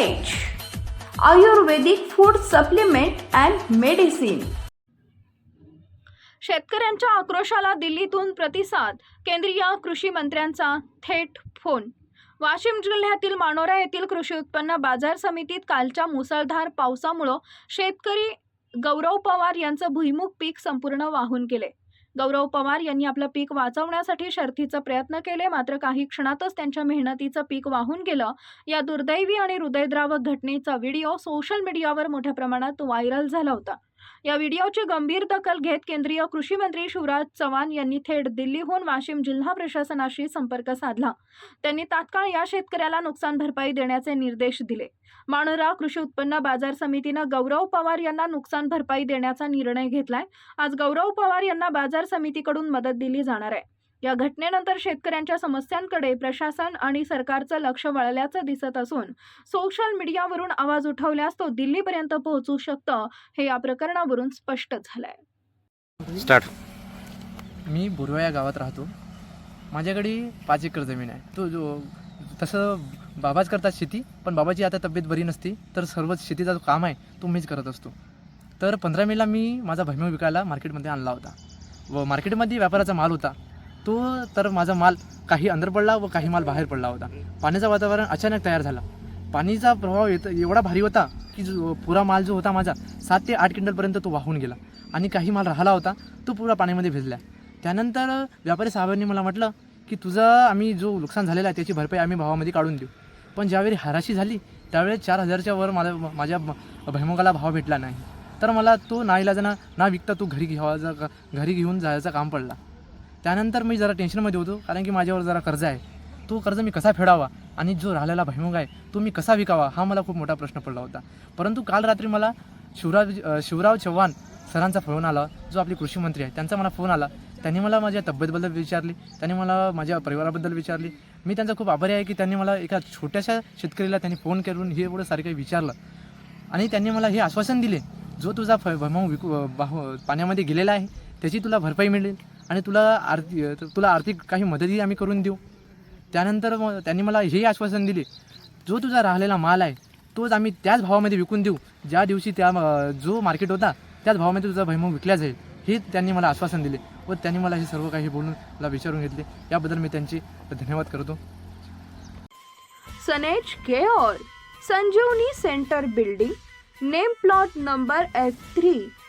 Ayurvedic food supplement and medicine शेतकऱ्यांच्या आक्रोशाला दिल्लीतून प्रतिसाद केंद्रीय कृषी मंत्र्यांचा थेट फोन. वाशिम जिल्ह्यातील मानोरा येथील कृषी उत्पन्न बाजार समितीत कालच्या मुसळधार पावसामुळं शेतकरी गौरव पवार यांचं भुईमुग पीक संपूर्ण वाहून गेले. गौरव पवार यांनी आपलं पीक वाचवण्यासाठी शर्थीचा प्रयत्न केले. मात्र काही क्षणातच त्यांच्या मेहनतीचं पीक वाहून गेलं. या दुर्दैवी आणि हृदयद्रावक घटनेचा व्हिडिओ सोशल मीडियावर मोठ्या प्रमाणात व्हायरल झाला होता. या व्हिडिओची गंभीर दखल घेत केंद्रीय कृषी मंत्री शिवराज चव्हाण यांनी थेट दिल्लीहून वाशिम जिल्हा प्रशासनाशी संपर्क साधला. त्यांनी तात्काळ या शेतकऱ्याला नुकसान भरपाई देण्याचे निर्देश दिले. माणोरा कृषी उत्पन्न बाजार समितीनं गौरव पवार यांना नुकसान भरपाई देण्याचा निर्णय घेतलाय. आज गौरव पवार यांना बाजार समितीकडून मदत दिली जाणार आहे. या घटनेनंतर शेतकऱ्यांच्या समस्यांकडे प्रशासन आणि सरकारचं लक्ष वळल्याचं दिसत असून सोशल मीडियावरून आवाज उठवल्यास तो दिल्लीपर्यंत पोहोचू शकतं हे या प्रकरणावरून स्पष्ट झालंय. स्टार्ट मी बोरवा या गावात राहतो. माझ्याकडे पाच एकर जमीन आहे. तो जो तसं बाबाच करतात शेती पण बाबाची आता तब्येत बरी नसती तर सर्वच शेतीचा जो काम आहे तो मीच करत असतो. तर पंधरा मेला मी माझा भैमू विकायला मार्केटमध्ये आणला होता. व मार्केटमध्ये व्यापाराचा माल होता. तो तर माझा माल काही अंदर पडला व काही माल बाहेर पडला होता. पाण्याचं वातावरण अचानक तयार झाला. पाणीचा प्रभाव येत एवढा भारी होता की जो पुरा माल जो होता माझा सात ते आठ क्विंटलपर्यंत तो वाहून गेला आणि काही माल राहिला होता तो पुरा पाण्यामध्ये भिजला. त्यानंतर व्यापारी साहेबांनी मला म्हटलं की तुझं आम्ही जो नुकसान झालेला आहे त्याची भरपाई आम्ही भावामध्ये काढून देऊ. पण ज्यावेळी हाराशी झाली त्यावेळेस चार हजारच्या वर मला माझ्या भैमुगाला भाव भेटला नाही. तर मला तो नाईलाजाना ना विकता तो घरी घ्यावा घरी घेऊन जायचा काम पडला. त्यानंतर मी जरा टेन्शनमध्ये होतो कारण की माझ्यावर जरा कर्ज आहे. तो कर्ज मी कसा फेडावा आणि जो राहिलेला भैमुग आहे तो मी कसा विकावा हा मला खूप मोठा प्रश्न पडला होता. परंतु काल रात्री मला शिवराज शिवराव चव्हाण सरांचा फोन आला जो आपले कृषी मंत्री आहे. त्यांचा मला फोन आला. त्यांनी मला माझ्या तब्येतबद्दल विचारली. त्यांनी मला माझ्या परिवाराबद्दल विचारली. मी त्यांचा खूप आभारी आहे की त्यांनी मला एका छोट्याशा शेतकरीला त्यांनी फोन करून हे एवढं सारखं विचारलं. आणि त्यांनी मला हे आश्वासन दिले जो तुझा फ भैमाऊ विकू पाण्यामध्ये गेलेला आहे त्याची तुला भरपाई मिळेल. आणि तुला आर्थिक तुला आर्थिक काही मदतही आम्ही करून देऊ. त्यानंतर मग त्यांनी मला हेही आश्वासन दिले जो तुझा राहिलेला माल आहे तोच आम्ही त्याच भावामध्ये विकून देऊ. ज्या दिवशी त्या जो मार्केट होता त्याच भावामध्ये तुझा भैमू विकला जाईल. हे त्यांनी मला आश्वासन दिले व त्यांनी मला हे सर्व काही बोलून मला विचारून घेतले. याबद्दल मी त्यांचे धन्यवाद करतो. सनेज care Sanjeevani centre building name plot number F three